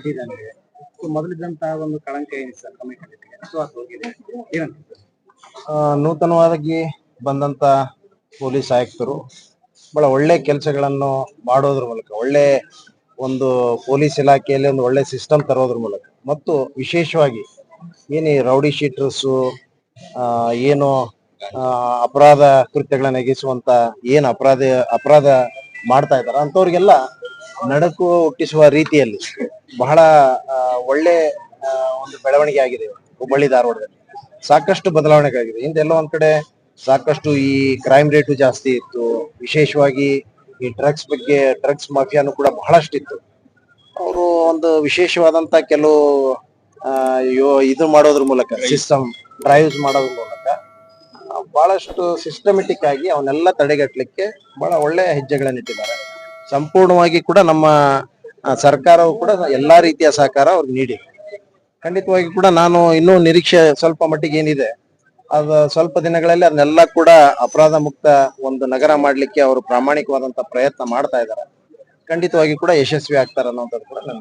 ಬಡ್ಡಿ ಸೊ ಮೊದಲಿದ್ದಂತಹ ಒಂದು ಕಳಂಕ ಏನಿದೆ ಸರ್? ಕಮ್ಮಿ ವಿಶ್ವಾಸ ಹೋಗಿದೆ. ಏನಂತ ನೂತನವಾಗಿ ಬಂದಂತ ಪೊಲೀಸ್ ಆಯುಕ್ತರು ಬಹಳ ಒಳ್ಳೆ ಕೆಲಸಗಳನ್ನು ಮಾಡೋದ್ರ ಮೂಲಕ, ಒಳ್ಳೆ ಒಂದು ಪೊಲೀಸ್ ಇಲಾಖೆಯಲ್ಲಿ ಒಂದು ಒಳ್ಳೆ ಸಿಸ್ಟಮ್ ತರೋದ್ರ ಮೂಲಕ, ಮತ್ತು ವಿಶೇಷವಾಗಿ ಏನೇ ರೌಡಿ ಶೀಟರ್ಸು ಏನು ಅಪರಾಧ ಕೃತ್ಯಗಳನ್ನ ಎಗಿಸುವಂತ ಏನು ಅಪರಾಧ ಅಪರಾಧ ಮಾಡ್ತಾ ಇದ್ದಾರೆ? ಅಂತವ್ರಿಗೆಲ್ಲ ನಡಕು ಹುಟ್ಟಿಸುವ ರೀತಿಯಲ್ಲಿ ಬಹಳ ಒಳ್ಳೆ ಒಂದು ಬೆಳವಣಿಗೆ ಆಗಿದೆ ಹುಬ್ಬಳ್ಳಿ ಧಾರವಾಡದಲ್ಲಿ. ಸಾಕಷ್ಟು ಬದಲಾವಣೆಗಳಾಗಿದೆ. ಹಿಂದೆಲ್ಲ ಒಂದ್ ಕಡೆ ಸಾಕಷ್ಟು ಈ ಕ್ರೈಮ್ ರೇಟು ಜಾಸ್ತಿ ಇತ್ತು. ವಿಶೇಷವಾಗಿ ಈ ಡ್ರಗ್ಸ್ ಬಗ್ಗೆ ಡ್ರಗ್ಸ್ ಮಾಫಿಯಾನು ಕೂಡ ಬಹಳಷ್ಟು ಇತ್ತು. ಅವರು ಒಂದು ವಿಶೇಷವಾದಂತ ಕೆಲವು ಇದು ಮಾಡೋದ್ರ ಮೂಲಕ ಸಿಸ್ಟಮ್ ಡ್ರೈವ್ಸ್ ಮಾಡೋದ್ರ ಮೂಲಕ ಬಹಳಷ್ಟು ಸಿಸ್ಟಮೆಟಿಕ್ ಆಗಿ ಅವನ್ನೆಲ್ಲ ತಡೆಗಟ್ಟಲಿಕ್ಕೆ ಬಹಳ ಒಳ್ಳೆ ಹೆಜ್ಜೆಗಳನ್ನಿಟ್ಟಿದ್ದಾರೆ. ಸಂಪೂರ್ಣವಾಗಿ ಕೂಡ ನಮ್ಮ ಸರ್ಕಾರವು ಕೂಡ ಎಲ್ಲಾ ರೀತಿಯ ಸಹಕಾರ ಅವ್ರಿಗೆ ನೀಡಿದೆ ಖಂಡಿತವಾಗಿ ಕೂಡ ನಾನು ಇನ್ನೂ ನಿರೀಕ್ಷೆ ಸ್ವಲ್ಪ ಮಟ್ಟಿಗೆ ಏನಿದೆ, ಅದು ಸ್ವಲ್ಪ ದಿನಗಳಲ್ಲಿ ಅದನ್ನೆಲ್ಲ ಕೂಡ ಅಪರಾಧ ಮುಕ್ತ ಒಂದು ನಗರ ಮಾಡ್ಲಿಕ್ಕೆ ಅವರು ಪ್ರಾಮಾಣಿಕವಾದಂತ ಪ್ರಯತ್ನ ಮಾಡ್ತಾ ಇದ್ದಾರೆ. ಖಂಡಿತವಾಗಿ ಕೂಡ ಯಶಸ್ವಿ ಆಗ್ತಾರೆ ಅನ್ನೋಂಥದ್ದು ಕೂಡ ನನ್ನ